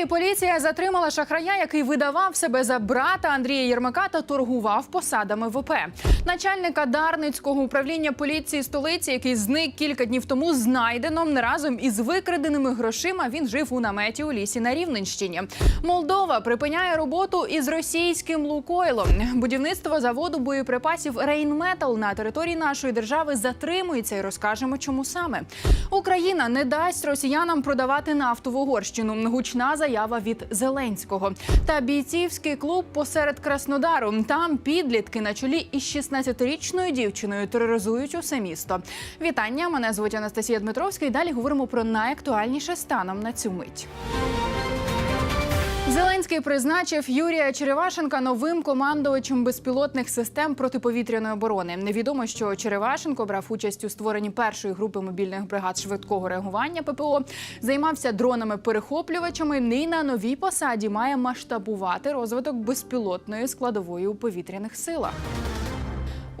Львові поліція затримала шахрая, який видавав себе за брата Андрія Єрмака та торгував посадами в ОП. Начальника Дарницького управління поліції столиці, який зник кілька днів тому, знайдено разом із викраденими грошима. Він жив у наметі у лісі на Рівненщині. Молдова припиняє роботу із російським Лукойлом. Будівництво заводу боєприпасів Рейнметал на території нашої держави затримується і розкажемо, чому саме. Україна не дасть росіянам продавати нафту в Угорщину. Гучна заява від Зеленського. Та бійцівський клуб посеред Краснодару. Там підлітки на чолі із 16-річною дівчиною тероризують усе місто. Вітання! Мене звуть Анастасія Дмитровська. І далі говоримо про найактуальніше станом на цю мить. Зеленський призначив Юрія Черевашенка новим командувачем безпілотних систем протиповітряної оборони. Невідомо, що Черевашенко брав участь у створенні першої групи мобільних бригад швидкого реагування ППО, займався дронами-перехоплювачами. Нині на новій посаді має масштабувати розвиток безпілотної складової у повітряних силах.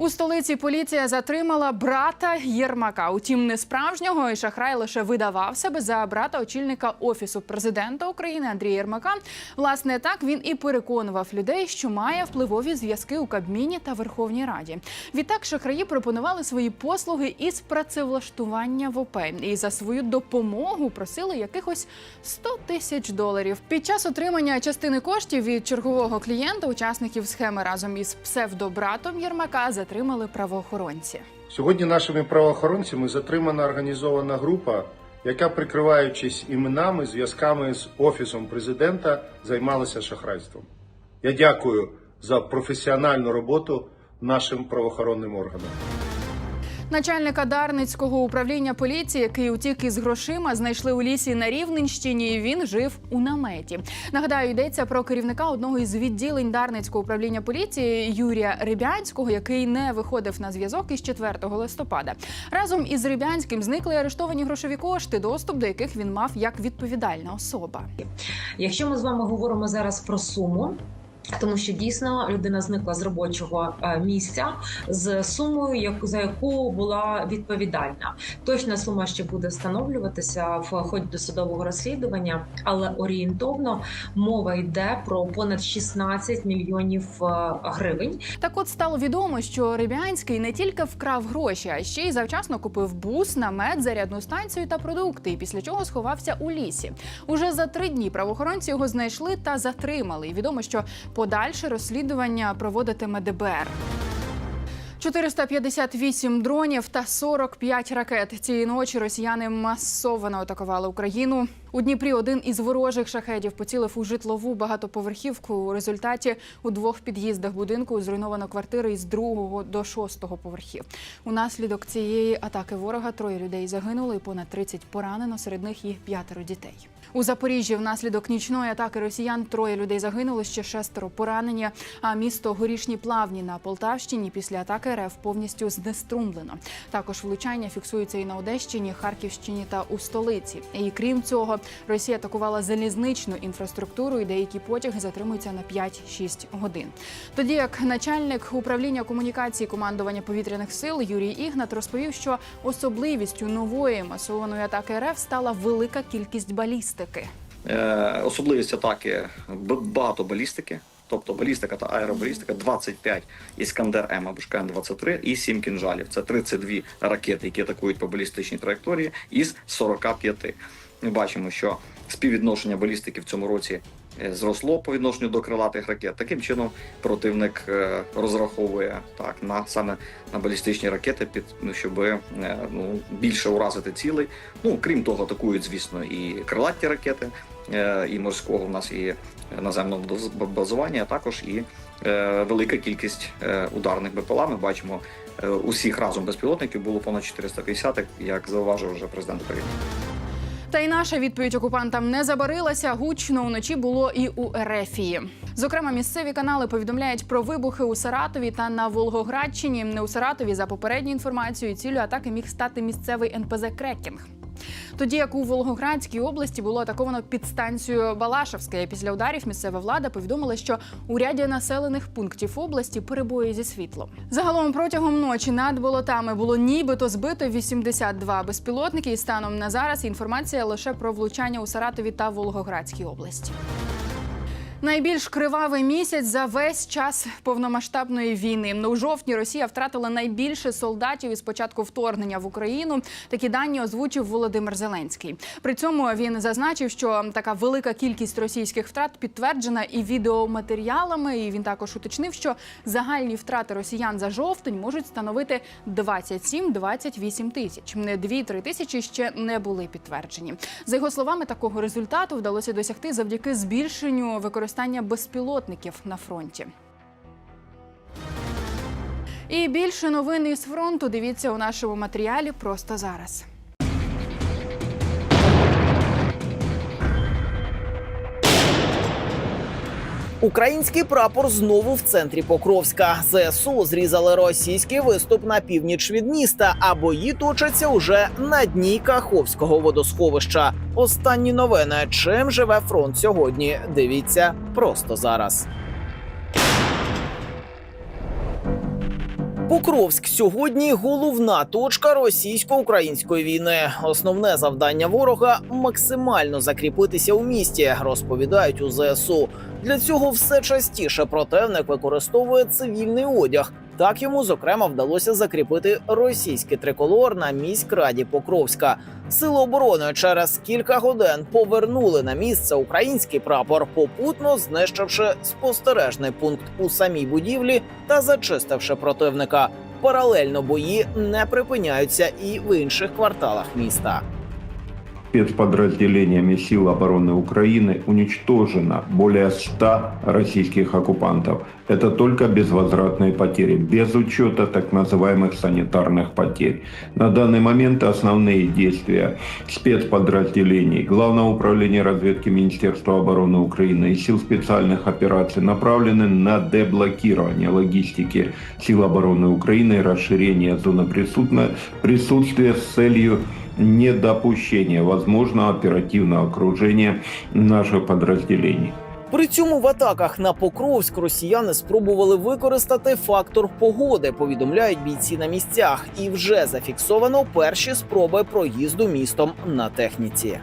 У столиці поліція затримала брата Єрмака. Утім, не справжнього і шахрай лише видавав себе за брата очільника офісу президента України Андрія Єрмака. Власне, так він і переконував людей, що має впливові зв'язки у Кабміні та Верховній Раді. Відтак шахраї пропонували свої послуги із працевлаштування в ОП і за свою допомогу просили якихось 100 тисяч доларів. Під час отримання частини коштів від чергового клієнта учасників схеми разом із псевдобратом Єрмака затримали правоохоронці. Сьогодні нашими правоохоронцями затримана організована група, яка, прикриваючись іменами, зв'язками з офісом президента, займалася шахрайством. Я дякую за професіональну роботу нашим правоохоронним органам. Начальника Дарницького управління поліції, який утік із грошима, знайшли у лісі на Рівненщині. і Він жив у наметі. Нагадаю, йдеться про керівника одного із відділень Дарницького управління поліції Юрія Рибянського, який не виходив на зв'язок із 4 листопада. Разом із Рибянським зникли арештовані грошові кошти, доступ до яких він мав як відповідальна особа. Якщо ми з вами говоримо зараз про суму. Тому що дійсно людина зникла з робочого е, місця з сумою, як за яку була відповідальна. Точна сума ще буде встановлюватися в ході досудового розслідування, але орієнтовно мова йде про понад 16 мільйонів е, гривень. Так от стало відомо, що Рибянський не тільки вкрав гроші, а ще й завчасно купив бус, намет, зарядну станцію та продукти. І після чого сховався у лісі. Уже за три дні правоохоронці його знайшли та затримали. І відомо, що подальше розслідування проводитиме ДБР. 458 дронів та 45 ракет. Цієї ночі росіяни масово атакували Україну. У Дніпрі один із ворожих шахедів поцілив у житлову багатоповерхівку. У результаті у двох під'їздах будинку зруйновано квартири із другого до шостого поверхів. Унаслідок цієї атаки ворога троє людей загинули і понад 30 поранено. Серед них і п'ятеро дітей. У Запоріжжі внаслідок нічної атаки росіян троє людей загинули, ще шестеро поранені. А місто Горішні Плавні на Полтавщині після атаки РФ повністю знеструмлено. Також влучання фіксуються і на Одещині, Харківщині та у столиці. І крім цього, Росія атакувала залізничну інфраструктуру, і деякі потяги затримуються на 5-6 годин. Тоді як начальник управління комунікації командування повітряних сил Юрій Ігнат розповів, що особливістю нової масованої атаки РФ стала велика кількість балістики. Е, особливість атаки багато балістики. Тобто балістика та аеробалістика 25 Іскандер М або ж КН-23 і 7 кінжалів. Це 32 ракети, які атакують по балістичній траєкторії із 45. Ми бачимо, що співвідношення балістики в цьому році зросло по відношенню до крилатих ракет. Таким чином противник е, розраховує так на саме на балістичні ракети, під ну, щоб е, ну більше уразити цілей. Ну крім того, атакують, звісно, і крилаті ракети, е, і морського в нас і наземного баз- базування, а також і е, велика кількість е, ударних БПЛА. Ми бачимо е, усіх разом безпілотників було понад 450, як зауважив вже президент України. Та й наша відповідь окупантам не забарилася. Гучно вночі було і у Ерефії. Зокрема, місцеві канали повідомляють про вибухи у Саратові та на Волгоградщині. Не у Саратові за попередньою інформацією цілю атаки міг стати місцевий НПЗ Крекінг. Тоді як у Волгоградській області було атаковано підстанцію Балашевська. Після ударів місцева влада повідомила, що у ряді населених пунктів області перебої зі світлом. Загалом протягом ночі над болотами було нібито збито 82 безпілотники. І станом на зараз інформація лише про влучання у Саратові та Волгоградській області. Найбільш кривавий місяць за весь час повномасштабної війни. У жовтні Росія втратила найбільше солдатів із початку вторгнення в Україну. Такі дані озвучив Володимир Зеленський. При цьому він зазначив, що така велика кількість російських втрат підтверджена і відеоматеріалами. І він також уточнив, що загальні втрати росіян за жовтень можуть становити 27-28 тисяч. Не 2-3 тисячі ще не були підтверджені. За його словами, такого результату вдалося досягти завдяки збільшенню використання безпілотників на фронті. І більше новин із фронту дивіться у нашому матеріалі просто зараз. Український прапор знову в центрі Покровська. ЗСУ зрізали російський виступ на північ від міста, а бої точаться уже на дні Каховського водосховища. Останні новини. Чим живе фронт сьогодні? Дивіться просто зараз. Покровськ сьогодні головна точка російсько-української війни. Основне завдання ворога максимально закріпитися у місті, розповідають у ЗСУ. Для цього все частіше противник використовує цивільний одяг. Так йому зокрема вдалося закріпити російський триколор на міськраді Покровська. Сили оборони через кілька годин повернули на місце український прапор, попутно знищивши спостережний пункт у самій будівлі та зачистивши противника. Паралельно бої не припиняються і в інших кварталах міста. Спецподразделениями сил обороны Украины уничтожено более 100 российских оккупантов. Это только безвозвратные потери, без учета так называемых санитарных потерь. На данный момент основные действия спецподразделений Главного управления разведки Министерства обороны Украины и сил специальных операций направлены на деблокирование логистики сил обороны Украины и расширение зоны присутствия, с целью недопущения возможного оперативного окружения наших подразделений. При цьому в атаках на Покровськ росіяни спробували використати фактор погоди. Повідомляють бійці на місцях, і вже зафіксовано перші спроби проїзду містом на техніці.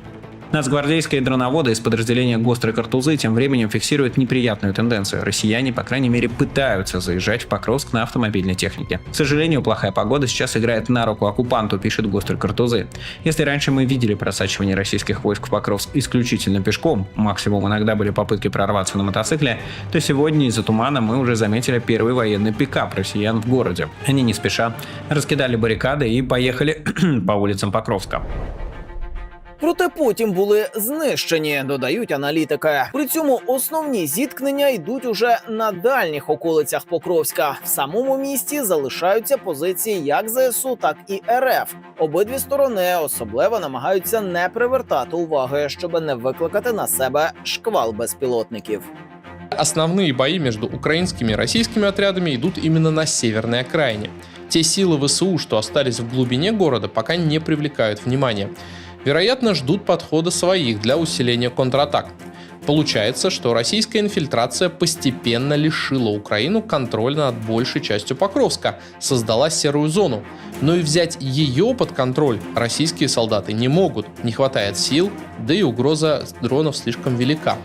Нацгвардейские дроноводы из подразделения ГОСТРы Картузы тем временем фиксируют неприятную тенденцию. Россияне, по крайней мере, пытаются заезжать в Покровск на автомобильной технике. К сожалению, плохая погода сейчас играет на руку оккупанту, пишет ГОСТРы Картузы. Если раньше мы видели просачивание российских войск в Покровск исключительно пешком, максимум иногда были попытки прорваться на мотоцикле, то сегодня из-за тумана мы уже заметили первый военный пикап россиян в городе. Они не спеша раскидали баррикады и поехали по улицам Покровска. Проте потім були знищені, додають аналітики. При цьому основні зіткнення йдуть уже на дальніх околицях Покровська. В самому місті залишаються позиції як ЗСУ, так і РФ. Обидві сторони особливо намагаються не привертати уваги, щоб не викликати на себе шквал безпілотників. Основные бои между украинскими и российскими отрядами идут именно на северной окраине. Те силы ВСУ, что остались в глубине города, пока не привлекают внимания. Вероятно, ждут подхода своих для усиления контратак. Получается, что российская инфильтрация постепенно лишила Украину контроля над большей частью Покровска, создала серую зону. Но и взять ее под контроль российские солдаты не могут, не хватает сил, да и угроза дронов слишком велика.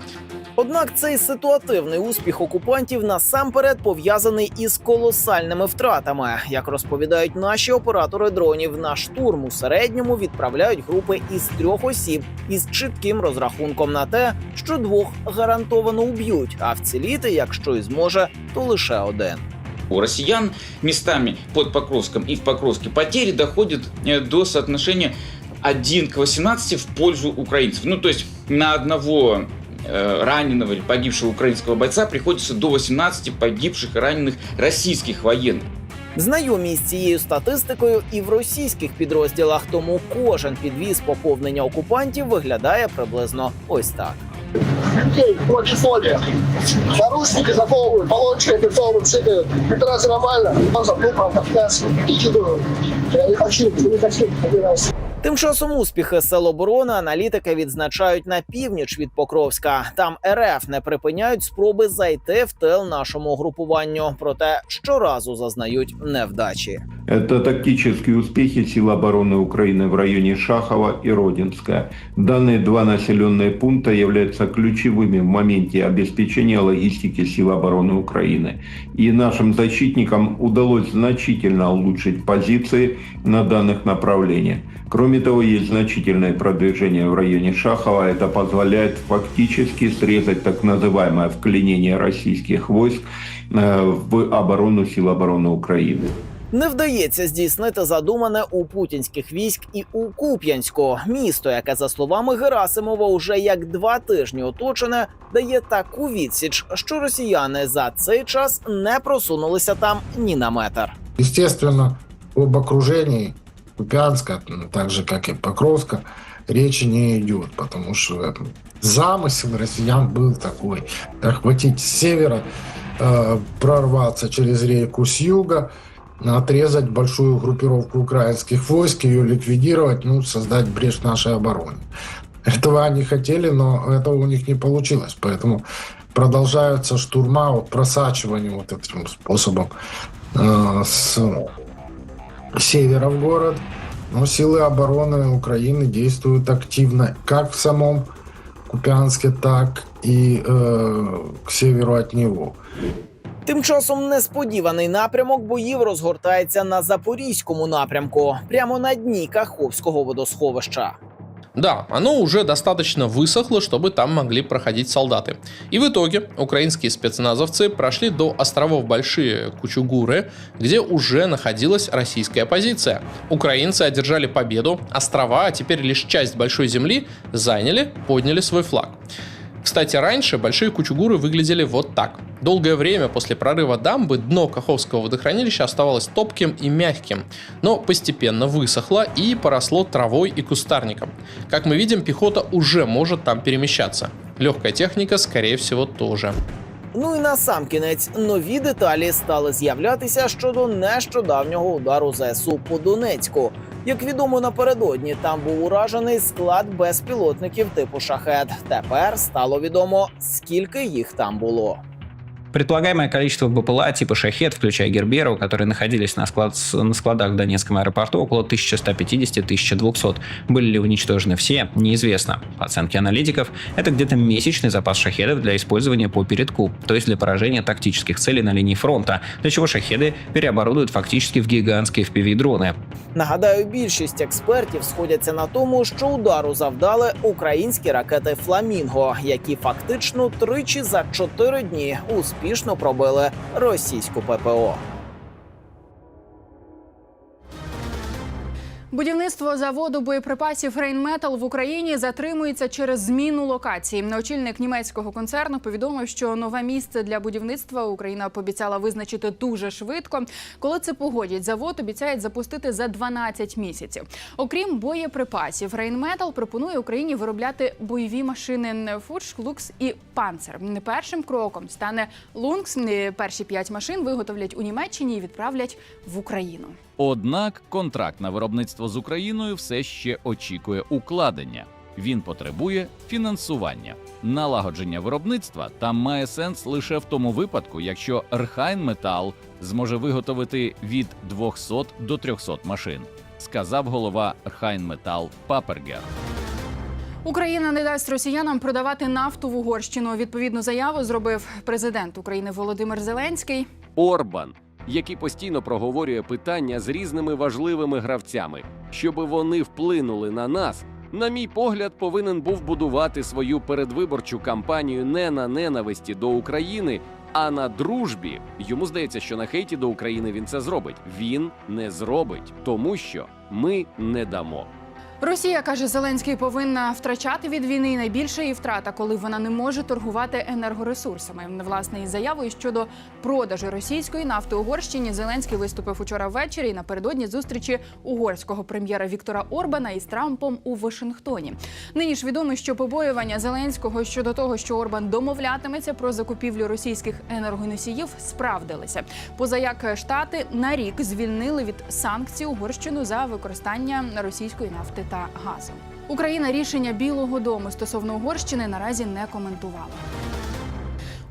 Однак цей ситуативний успіх окупантів насамперед пов'язаний із колосальними втратами. Як розповідають наші оператори дронів, на штурм у середньому відправляють групи із трьох осіб із чітким розрахунком на те, що двох гарантовано уб'ють, а вціліти, якщо і зможе, то лише один. У россиян местами под Покровском и в Покровске потери доходят э, до соотношения 1 к 18 в пользу украинцев. Ну, то есть на одного раненого или погибшего украинского бойца приходится до 18 погибших и раненых российских военных. Знайомі з цією статистикою і в російських підрозділах, тому кожен підвіз поповнення окупантів виглядає приблизно ось так. людей в поле. Наручники заковывают, полончики операционные цепи. Это разве нормально? Он забыл про Кавказ. Я не хочу, не хочу один раз. Тим часом успіхи сил оборони аналітики відзначають на північ від Покровська. Там РФ не припиняють спроби зайти в тил нашому групуванню, проте щоразу зазнають невдачі. Это тактические успехи сил обороны Украины в районе Шахова и Родинска. Данные два населенные пункта являются ключевыми в моменте обеспечения логистики сил обороны Украины. И нашим защитникам удалось значительно улучшить позиции на данных направлениях. Кроме того, есть значительное продвижение в районе Шахова. Это позволяет фактически срезать так называемое вклинение российских войск э, в оборону сил обороны Украины. Не вдається здійснити задумане у путінських військ і у Куп'янську. Місто, яке за словами Герасимова, уже як два тижні оточене, дає таку відсіч, що росіяни за цей час не просунулися там ні на метр. Естественно, об окружении Купянска, так же как и Покровска, речи не идет, потому что замысел россиян был такой. Охватить с севера, э, прорваться через реку с юга, отрезать большую группировку украинских войск, ее ликвидировать, ну, создать брешь нашей обороне. Этого они хотели, но этого у них не получилось. Поэтому продолжаются штурма, вот, просачивание вот этим способом э, с севера в город. Но силы обороны Украины действуют активно как в самом Купянске, так и э, к северу от него. Тим часом несподіваний напрямок боїв розгортається на запорізькому напрямку, прямо на дні Каховського водосховища. Да, оно уже достаточно высохло, чтобы там могли проходить солдаты. И в итоге украинские спецназовцы прошли до островов Большие Кучугуры, где уже находилась российская позиция. Украинцы одержали победу, острова, а теперь лишь часть большой земли, заняли, подняли свой флаг. Кстати, раньше большие кучугуры выглядели вот так. Долгое время после прорыва дамбы дно Каховского водохранилища оставалось топким и мягким, но постепенно высохло и поросло травой и кустарником. Как мы видим, пехота уже может там перемещаться. Легкая техника, скорее всего, тоже. Ну і на сам кінець нові деталі стали з'являтися щодо нещодавнього удару ЗСУ по Донецьку. Як відомо напередодні, там був уражений склад безпілотників типу шахет. Тепер стало відомо, скільки їх там було. Предполагаемое количество БПЛА типа «Шахет», включая Герберу, которые находились на, склад, на складах в Донецком аэропорту, около 1150-1200. Были ли уничтожены все, неизвестно. По оценке аналитиков, это где-то месячный запас «Шахедов» для использования по передку, то есть для поражения тактических целей на линии фронта, для чего «Шахеды» переоборудуют фактически в гигантские FPV-дроны. Нагадаю, більшість експертів сходяться на тому, що удару завдали українські ракети Фламінго, які фактично тричі за чотири дні успішно пробили російську ППО. Будівництво заводу боєприпасів Рейнметал в Україні затримується через зміну локації. Очільник німецького концерну повідомив, що нове місце для будівництва Україна пообіцяла визначити дуже швидко. Коли це погодять, завод обіцяють запустити за 12 місяців. Окрім боєприпасів, Рейнметал пропонує Україні виробляти бойові машини Фурш, Лукс і Панцер. Першим кроком стане Лункс. Перші п'ять машин виготовлять у Німеччині і відправлять в Україну. Однак контракт на виробництво з Україною все ще очікує укладення. Він потребує фінансування. Налагодження виробництва там має сенс лише в тому випадку, якщо Рхайнметал зможе виготовити від 200 до 300 машин, сказав голова Рхайнметал Папергер. Україна не дасть росіянам продавати нафту в Угорщину. Відповідну заяву зробив президент України Володимир Зеленський. Орбан, який постійно проговорює питання з різними важливими гравцями, щоб вони вплинули на нас. На мій погляд, повинен був будувати свою передвиборчу кампанію не на ненависті до України, а на дружбі. Йому здається, що на хейті до України він це зробить. Він не зробить, тому що ми не дамо. Росія каже, Зеленський повинна втрачати від війни І найбільша її втрата, коли вона не може торгувати енергоресурсами. Власне, із заявою щодо продажу російської нафти Угорщині Зеленський виступив учора ввечері напередодні зустрічі угорського прем'єра Віктора Орбана із Трампом у Вашингтоні. Нині ж відомо, що побоювання Зеленського щодо того, що Орбан домовлятиметься про закупівлю російських енергоносіїв, справдилися. Поза як штати на рік звільнили від санкцій Угорщину за використання російської нафти та газом. Україна рішення Білого Дому стосовно Угорщини наразі не коментувала.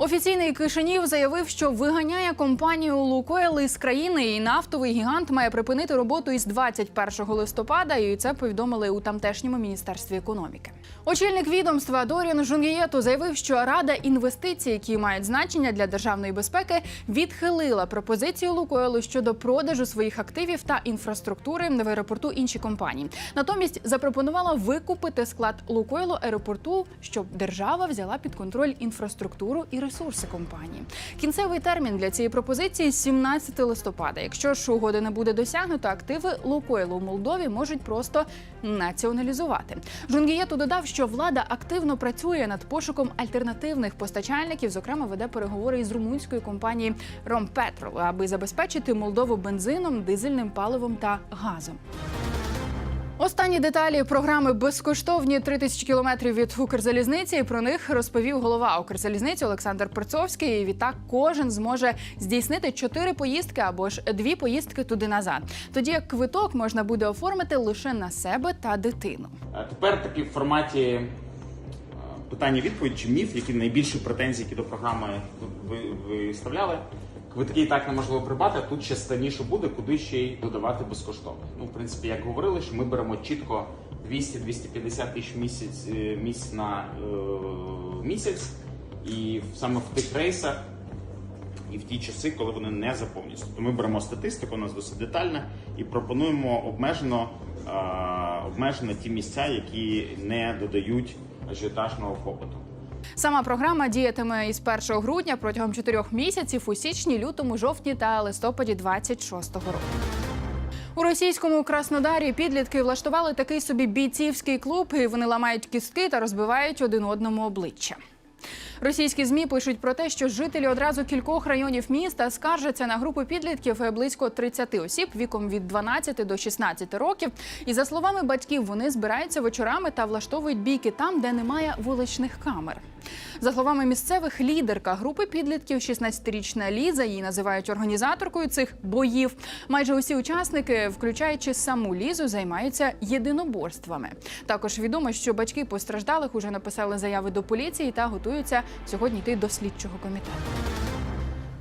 Офіційний Кишинів заявив, що виганяє компанію Лукойл із країни, і нафтовий гігант має припинити роботу із 21 листопада. І це повідомили у тамтешньому міністерстві економіки. Очільник відомства Доріан Жунгієту заявив, що рада інвестицій, які мають значення для державної безпеки, відхилила пропозицію Лукойлу щодо продажу своїх активів та інфраструктури в аеропорту іншій компанії. Натомість запропонувала викупити склад Лукойлу аеропорту, щоб держава взяла під контроль інфраструктуру і ресурси компанії. Кінцевий термін для цієї пропозиції 17 листопада. Якщо ж угоди не буде досягнуто, активи Лукойлу у Молдові можуть просто націоналізувати. Жунгієту додав, що влада активно працює над пошуком альтернативних постачальників, зокрема веде переговори із румунською компанією Ромпетрол, аби забезпечити Молдову бензином, дизельним паливом та газом. Останні деталі програми безкоштовні 3000 кілометрів від Укрзалізниці. Про них розповів голова Укрзалізниці Олександр Перцовський. І відтак кожен зможе здійснити чотири поїздки або ж дві поїздки туди назад. Тоді як квиток можна буде оформити лише на себе та дитину. А Тепер таки в форматі е, питання-відповідь чи міф, які найбільші претензії, які до програми ви виставляли. Квитки і так неможливо придбати, тут ще станіше буде, куди ще й додавати безкоштовно. Ну, в принципі, як говорили, що ми беремо чітко 200-250 тисяч місяць е, місць на е, місяць, і саме в тих рейсах і в ті часи, коли вони не заповнюються. Тобто ми беремо статистику, у нас досить детальна, і пропонуємо обмежено, е, обмежено ті місця, які не додають ажіотажного попиту. Сама програма діятиме із 1 грудня протягом чотирьох місяців у січні, лютому, жовтні та листопаді 26-го року. У російському Краснодарі підлітки влаштували такий собі бійцівський клуб, і вони ламають кістки та розбивають один одному обличчя. Російські змі пишуть про те, що жителі одразу кількох районів міста скаржаться на групу підлітків е, близько 30 осіб віком від 12 до 16 років. І за словами батьків, вони збираються вечорами та влаштовують бійки там, де немає вуличних камер. За словами місцевих, лідерка групи підлітків, 16-річна Ліза, її називають організаторкою цих боїв. Майже усі учасники, включаючи саму Лізу, займаються єдиноборствами. Також відомо, що батьки постраждалих уже написали заяви до поліції та готуються сьогодні йти до слідчого комітету.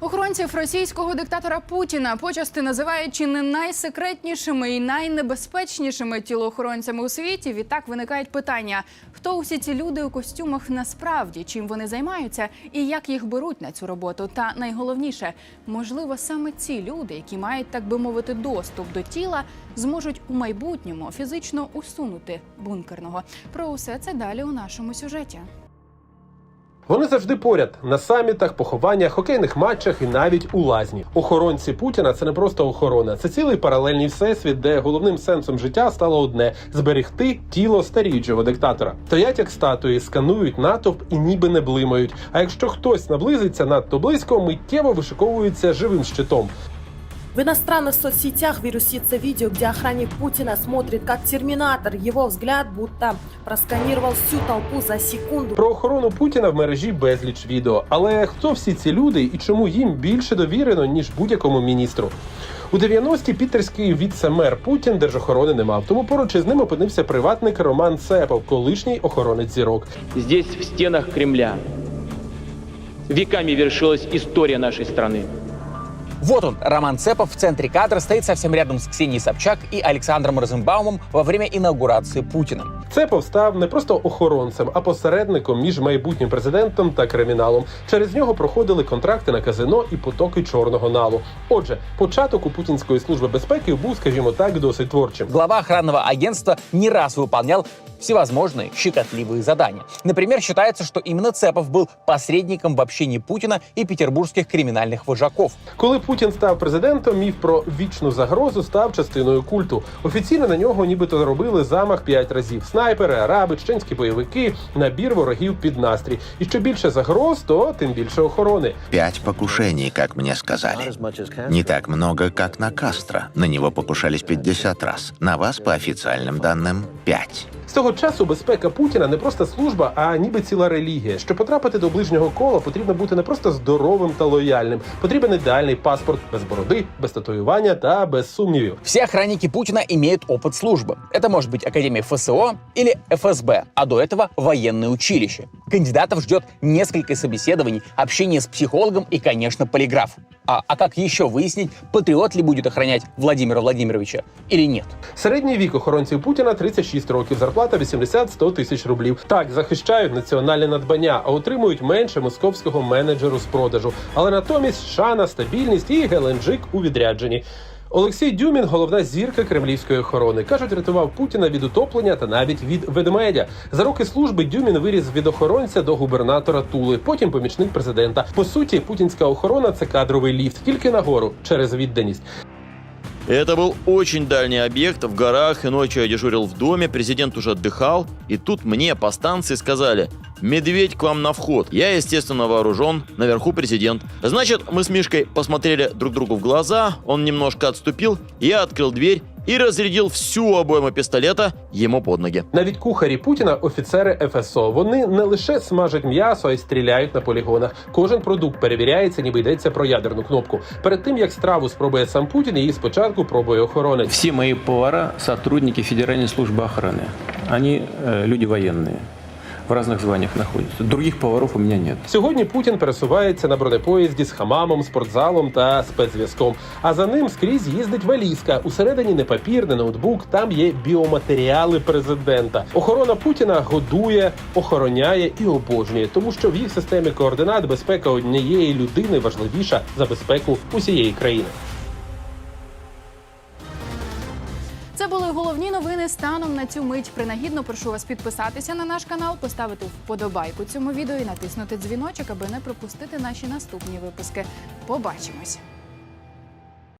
Охоронців російського диктатора Путіна почасти називають чи не найсекретнішими і найнебезпечнішими тілоохоронцями у світі. Відтак виникають питання: хто усі ці люди у костюмах насправді, чим вони займаються і як їх беруть на цю роботу? Та найголовніше, можливо, саме ці люди, які мають так би мовити доступ до тіла, зможуть у майбутньому фізично усунути бункерного. Про усе це далі у нашому сюжеті. Вони завжди поряд на самітах, похованнях, хокейних матчах і навіть у лазні. Охоронці Путіна це не просто охорона, це цілий паралельний всесвіт, де головним сенсом життя стало одне зберегти тіло старіючого диктатора. Стоять як статуї, сканують натовп і ніби не блимають. А якщо хтось наблизиться надто близько, миттєво вишиковується живим щитом. В иностранных соцсетях вирусится видео, где охранник Путина смотрит как терминатор. Его взгляд будто просканировал всю толпу за секунду. Про охорону Путіна в мережі безліч відео. Але хто всі ці люди і чому їм більше довірено ніж будь-якому міністру? У 90-ті пітерський віце-мер Путін держохорони не мав, тому поруч із ним опинився приватник Роман Цепов, колишній охоронець зірок. Здесь, в стенах Кремля, веками вершилась история нашей страны. Вот он, Роман Цепов в центре кадра стоит совсем рядом с Ксенией Собчак и Александром Розенбаумом во время инаугурации Путина. Цепов став не просто охоронцем, а посередником між майбутнім президентом та криміналом. Через нього проходили контракти на казино і потоки чорного налу. Отже, початок у путінської служби безпеки був, скажімо так, досить творчим. Глава охранного агентства не раз выполнял всевозможные щекотливые задания. Например, считается, что именно Цепов был посредником в общении Путина и петербургских криминальных вожаков. Коли Путін став президентом, міф про вічну загрозу став частиною культу. Офіційно на нього нібито робили замах п'ять разів: снайпери, араби, чеченські бойовики, набір ворогів під настрій. І що більше загроз, то тим більше охорони. Пять покушений, как мне сказали. Не так много, как на Кастро. На него покушались 50 раз. На вас, по официальным данным, 5. З того часу безпека Путіна не просто служба, а ніби ціла релігія. Щоб потрапити до ближнього кола, потрібно бути не просто здоровим та лояльним. Потрібен ідеальний паспорт без бороди, без татуювання та без сумнівів. Все охранники Путина имеют опыт службы. Это может быть Академия ФСО или ФСБ, а до этого военное училище. Кандидатов ждет несколько собеседований, общение с психологом и, конечно, полиграф. А, а как еще выяснить, патриот ли будет охранять Владимира Владимировича или нет? Середній вік охоронців Путіна 36 років, зарплата 80-100 тисяч рублів. Так захищають національне надбання, а отримують менше московського менеджеру з продажу. Але натомість шана, стабільність і геленджик у відрядженні. Олексій Дюмін, головна зірка кремлівської охорони, кажуть, рятував Путіна від утоплення та навіть від ведмедя. За роки служби Дюмін виріс від охоронця до губернатора Тули, потім помічник президента. По суті, путінська охорона це кадровий ліфт, тільки нагору через відданість. Это был очень дальний объект в горах, и ночью я дежурил в доме, президент уже отдыхал, и тут мне по станции сказали «Медведь к вам на вход». Я, естественно, вооружен, наверху президент. Значит, мы с Мишкой посмотрели друг другу в глаза, он немножко отступил, я открыл дверь и разрядил всю обойму пистолета ему под ноги. Навіть кухарі Путіна офіцери ФСО. Вони не лише смажать м'ясо, а й стріляють на полігонах. Кожен продукт перевіряється, ніби йдеться про ядерну кнопку. Перед тим як страву спробує сам Путін, її спочатку пробує охоронець. Все мои повара – сотрудники Федеральной службы охраны. Они э, люди военные, в разных званиях находятся. Других поваров у меня нет. Сьогодні Путін пересувається на бронепоїзді з хамамом, спортзалом та спецзв'язком. А за ним скрізь їздить валізка. Усередині не папір, не ноутбук. Там є біоматеріали президента. Охорона Путіна годує, охороняє і обожнює, тому що в їх системі координат безпека однієї людини важливіша за безпеку усієї країни. Станом на цю мить. Принагідно прошу вас підписатися на наш канал, поставити вподобайку цьому відео і натиснути дзвіночок, аби не пропустити наші наступні випуски. Побачимось.